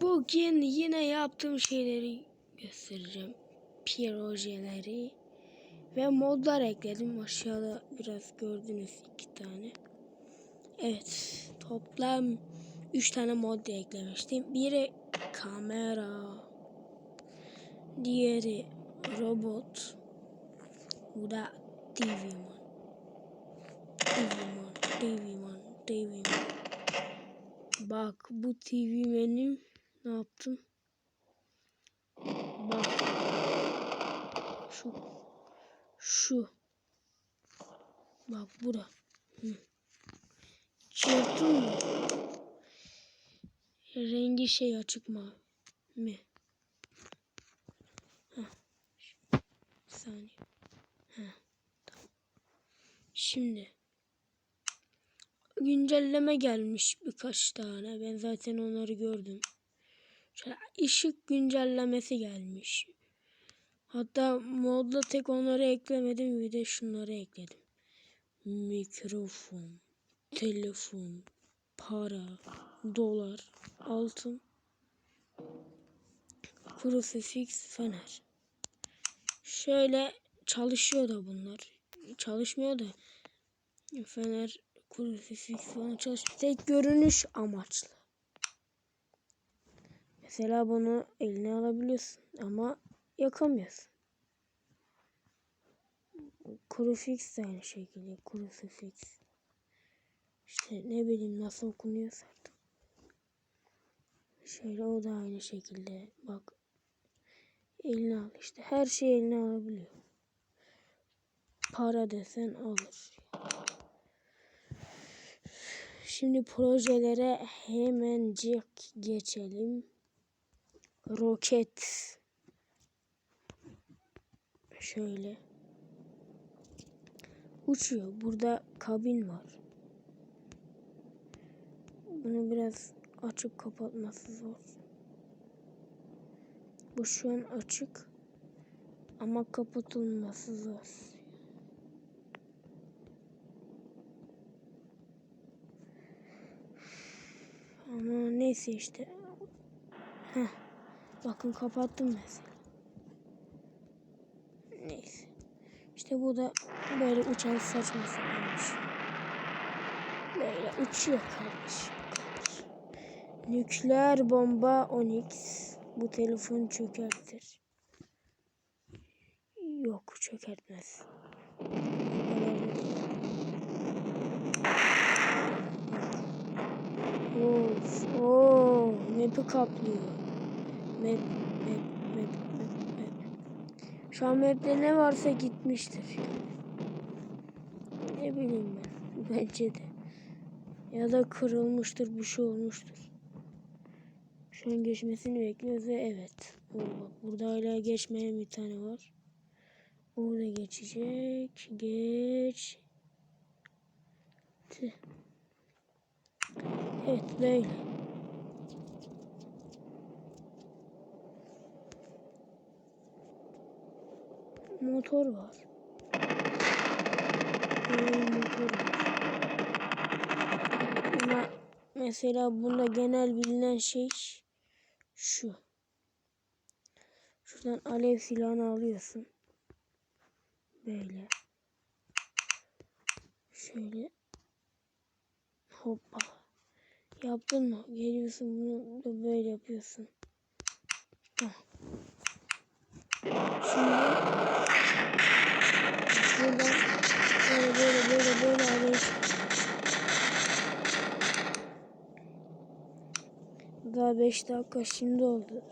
Bugün yine yaptığım şeyleri göstereceğim. Projeleri ve modlar ekledim. Aşağıda biraz gördünüz iki tane. Evet toplam üç tane mod eklemiştim. Biri kamera. Diğeri robot. Bu da TV man, TV man. Bak bu TV benim ne yaptım? Bak. Şu. Şu. Bak bura. Hı. Mı? Rengi şey açık mı? Mi? Heh. Bir saniye. Heh. Şimdi güncelleme gelmiş birkaç tane. Ben zaten onları gördüm. Şöyle ışık güncellemesi gelmiş. Hatta modda tek onları eklemedim bir de şunları ekledim. Mikrofon, telefon, para, dolar, altın, krusifix, fener. Şöyle çalışıyor da bunlar. Çalışmıyor da fener, krusifix falan çalışıyor. Tek görünüş amaçlı. Mesela bunu eline alabiliyorsun ama yakamıyorsun. Krufix de aynı şekilde. Krufix. İşte ne bileyim nasıl okunuyorsa artık. Şöyle o da aynı şekilde. Bak. Eline al işte. Her şeyi eline alabiliyor. Para desen alır. Şimdi projelere hemencik geçelim. Roket. Şöyle. Uçuyor. Burada kabin var. Bunu biraz açıp kapatması zor. Bu şu an açık. Ama kapatılması zor. Ama neyse işte. Heh. Bakın kapattım mesela. Neyse. İşte bu da böyle uçan saçma sapan bir şey. Böyle uçuyor kardeşim. Nükleer bomba Onyx. Bu telefon çökertir. Yok çökertmez. Of, oo, map'i kaplıyor. Map, map, map, map, map. Şu an map'te ne varsa gitmiştir. Ne bileyim ben. Bence de. Ya da kırılmıştır, bir şey olmuştur. Şu an geçmesini bekliyoruz ve evet. Bak burada hala geçmeyen bir tane var. O geçecek. Geç. Evet böyle. Motor var. Böyle motor var. Ama mesela bunda genel bilinen şey şu. Şuradan alev silahını alıyorsun. Böyle. Şöyle. Hoppa. Yaptın mı? Geliyorsun bunu da böyle yapıyorsun. Heh. Şimdi buradan böyle böyle böyle böyle alıyorsun. Daha 5 dakika şimdi oldu.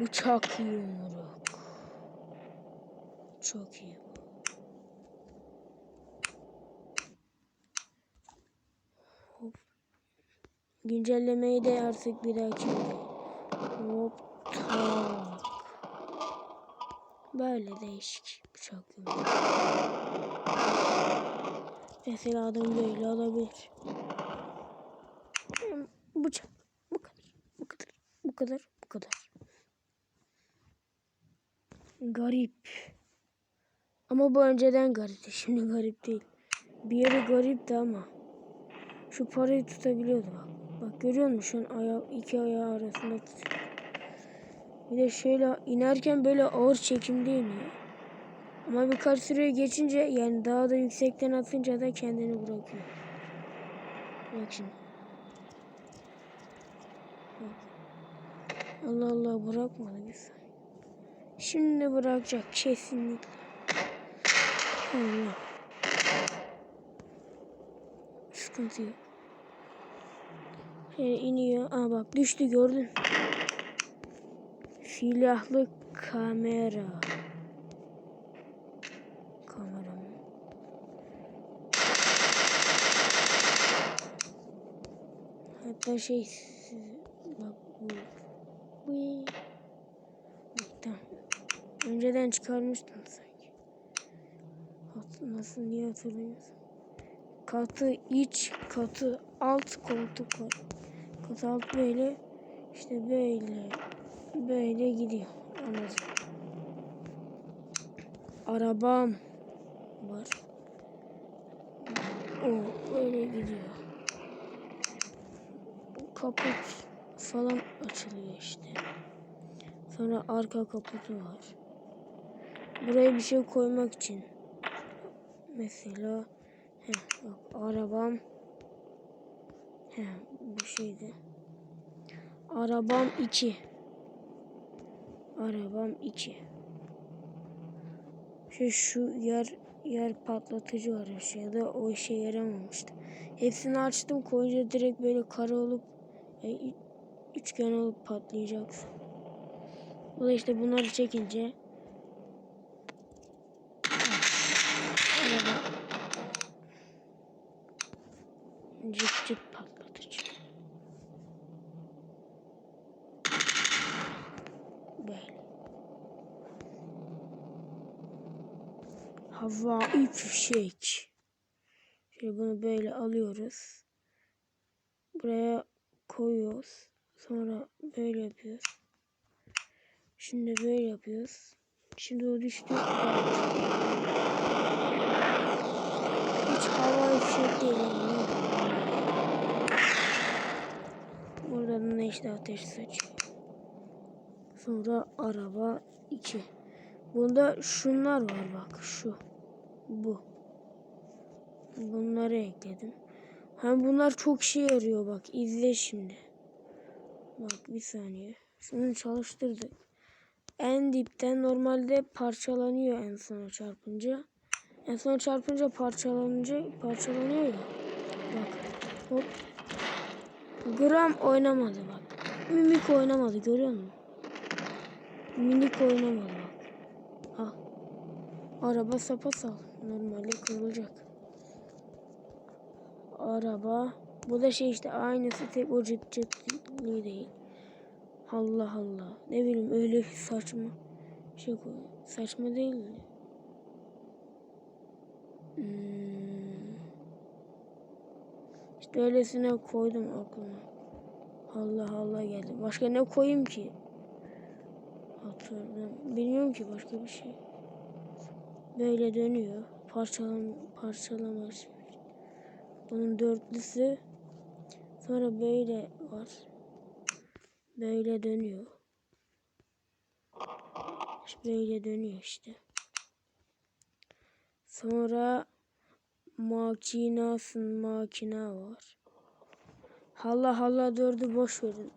Bıçak yumruk. Çok iyi. Hop. Güncellemeyi de artık bir dahaki Hop tak. Böyle değişik bıçak yumruk. Mesela adam böyle alabilir. Bıçak. Bu kadar. Bu kadar. Bu kadar. Bu kadar. Garip. Ama bu önceden garipti. Şimdi garip değil. Bir yeri garipti ama. Şu parayı tutabiliyordu bak. Bak görüyor musun? Şu an aya, iki ayağı arasında tutuyor. Bir de şöyle inerken böyle ağır çekimde iniyor. Ama birkaç süre geçince yani daha da yüksekten atınca da kendini bırakıyor. Bak şimdi. Bak. Allah Allah bırakmadı biz. Şimdi bırakacak kesinlikle. Allah. Sıkıntı yok. Şöyle iniyor. Aa bak düştü gördün. Silahlı kamera. Kamera? Hatta şey bak bu. Bu. Tamam. Önceden çıkarmıştım sanki. Nasıl niye hatırlamıyorsun? Katı iç, katı alt koltuk var. Katı alt böyle işte böyle böyle gidiyor. Anladım. Arabam var. O öyle gidiyor. Kaput falan açılıyor işte. Sonra arka kaputu var. Buraya bir şey koymak için. Mesela heh, bak arabam heh, bu şeydi. Arabam 2. Arabam 2. Şu şu yer yer patlatıcı var aşağıda o işe yaramamıştı. Hepsini açtım koyunca direkt böyle kare olup e, ü- üçgen olup patlayacaksın. Bu da işte bunları çekince araba cıp cıp patlatıcı. Böyle. Havai fişek. Şöyle bunu böyle alıyoruz. Buraya koyuyoruz. Sonra böyle yapıyoruz. Şimdi böyle yapıyoruz. Şimdi o düştü. Hiç havai fişek değil. yani. Buradan da işte ateş saçıyor. Sonra araba 2. Bunda şunlar var bak şu. Bu. Bunları ekledim. Hem bunlar çok işe yarıyor bak. izle şimdi. Bak bir saniye. Şunu çalıştırdık. En dipten normalde parçalanıyor en sona çarpınca. En sona çarpınca parçalanınca parçalanıyor ya. Bak. Hop. Gram oynamadı bak. Mimik oynamadı görüyor musun? Minik oynamadı bak. Ha. Araba sapasal. Normalde kırılacak. Araba. Bu da şey işte aynısı tek o cıtlığı değil. Allah Allah. Ne bileyim öyle saçma şey koy. Saçma değil mi? Hmm. İşte öylesine koydum aklıma. Allah Allah geldi. Başka ne koyayım ki? Hatırlamıyorum. Bilmiyorum ki başka bir şey. Böyle dönüyor. Parçalan parçalama. Bunun dörtlüsü. Sonra böyle var. Böyle dönüyor. İşte böyle dönüyor işte. Sonra makinasın makina var. Hala hala dördü boş verin.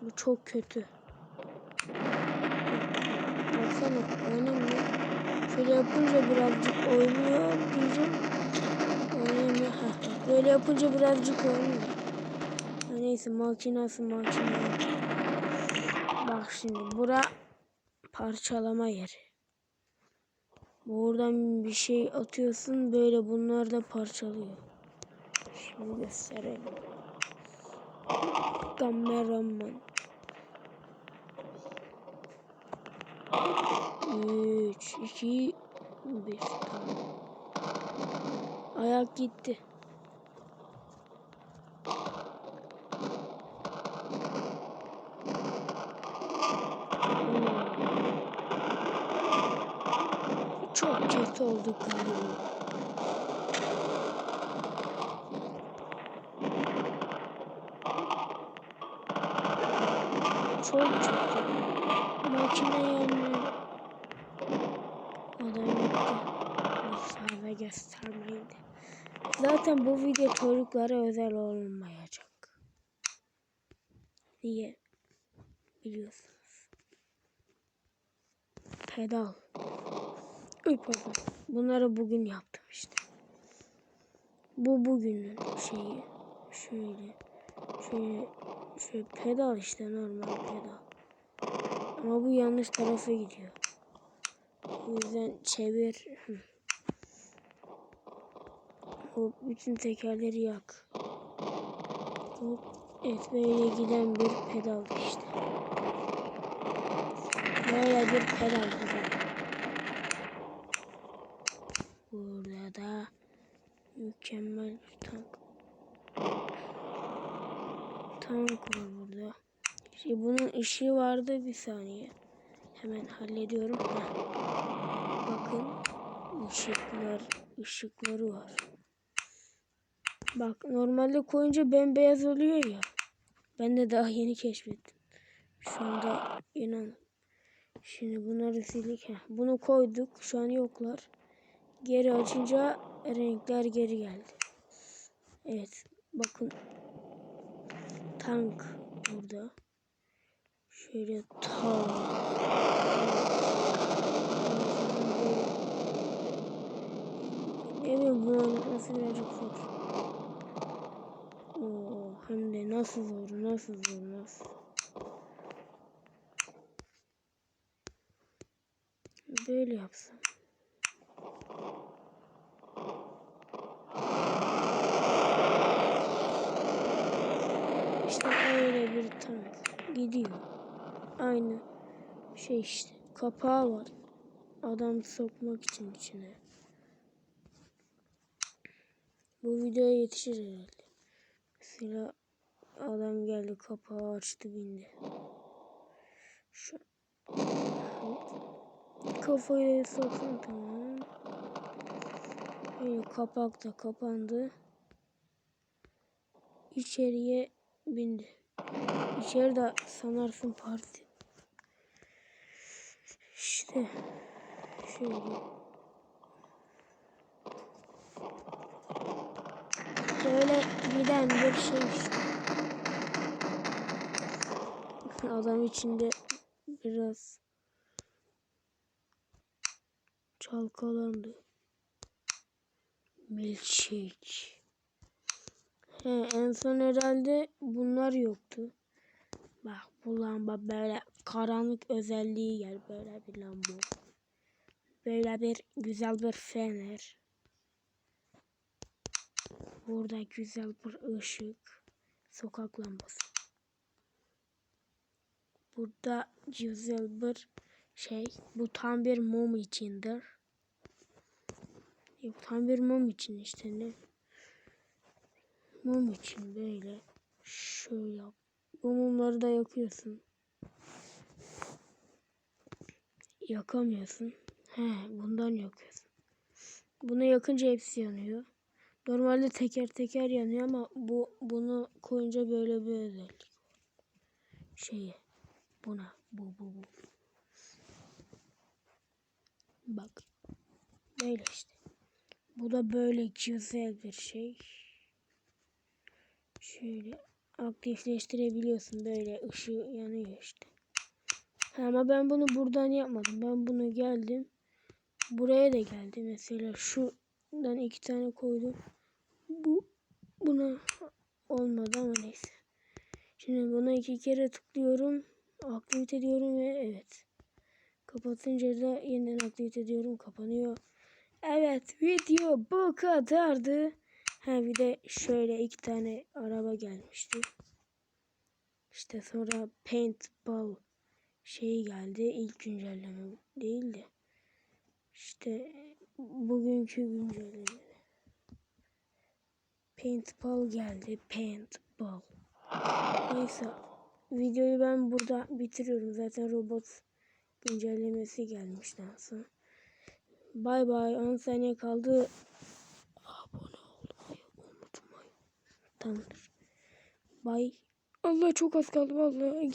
Bu çok kötü. Baksana oynamıyor. Şöyle yapınca birazcık oynuyor diyeceğim. Oynamıyor. Heh, böyle yapınca birazcık oynuyor. Neyse makinası makina. Bak şimdi bura parçalama yeri. Buradan bir şey atıyorsun böyle bunlar da parçalıyor. Şimdi gösterelim. Kameraman. Üç, iki, bir. Tamam. Ayak gitti. Çok kötü olduk çok çıktı. Makine yanmıyor. Adam gitti. Fazla göstermeydi. Zaten bu video çocuklara özel olmayacak. Niye? Biliyorsunuz. Pedal. Uy pardon. Bunları bugün yaptım işte. Bu bugünün şeyi. Şöyle. Şöyle. Şöyle pedal işte normal pedal. Ama bu yanlış tarafa gidiyor. O yüzden çevir. O bütün tekerleri yak. Hop. Evet böyle giden bir pedal işte. Böyle bir pedal güzel. Burada da mükemmel bir tank. Tank var burada. Şey, bunun ışığı vardı bir saniye. Hemen hallediyorum. Heh. Bakın ışıklar, ışıkları var. Bak normalde koyunca bembeyaz oluyor ya. Ben de daha yeni keşfettim. Şu anda inan. Şimdi bunları sildik. Bunu koyduk. Şu an yoklar. Geri açınca renkler geri geldi. Evet. Bakın. Tank burada. Şöyle tank. Bileyim bunu anlatması birazcık zor. Hem de nasıl zor, nasıl zor, nasıl. Böyle yapsam. İşte öyle bir tank gidiyor. Aynı şey işte. Kapağı var. Adam sokmak için içine. Bu videoya yetişir herhalde. Mesela adam geldi kapağı açtı bindi. Şu kafayı soksun tamam. Böyle kapak da kapandı. İçeriye bindi. İçeride sanarsın parti. İşte şöyle. Böyle giden bir şey işte. Adam içinde biraz çalkalandı. Milkshake. He, en son herhalde bunlar yoktu. Bak bu lamba böyle karanlık özelliği gel böyle bir lamba. Böyle bir güzel bir fener. Burada güzel bir ışık. Sokak lambası. Burada güzel bir şey. Bu tam bir mum içindir. E, tam bir mum için işte ne? Mum için böyle. Şöyle. Bu mumları da yakıyorsun. Yakamıyorsun. He, bundan yakıyorsun. Bunu yakınca hepsi yanıyor. Normalde teker teker yanıyor ama bu bunu koyunca böyle bir özellik. Şeyi buna bu bu bu. Bak. Böyle işte. Bu da böyle güzel bir şey. Şöyle aktifleştirebiliyorsun böyle ışığı yanıyor işte. Ama ben bunu buradan yapmadım. Ben bunu geldim. Buraya da geldi. Mesela şuradan iki tane koydum. Bu buna olmadı ama neyse. Şimdi buna iki kere tıklıyorum. Aktivite diyorum ve evet. Kapatınca da yeniden aktivite ediyorum. Kapanıyor. Evet video bu kadardı. Ha bir de şöyle iki tane araba gelmişti. İşte sonra paintball şeyi geldi. İlk güncelleme değil de. İşte bugünkü güncelleme. Paintball geldi. Paintball. Neyse. Videoyu ben burada bitiriyorum. Zaten robot güncellemesi gelmiş sonra. Bay bay. 10 saniye kaldı. Abone olmayı unutmayın. Tamamdır. Bay. Allah çok az kaldı vallahi.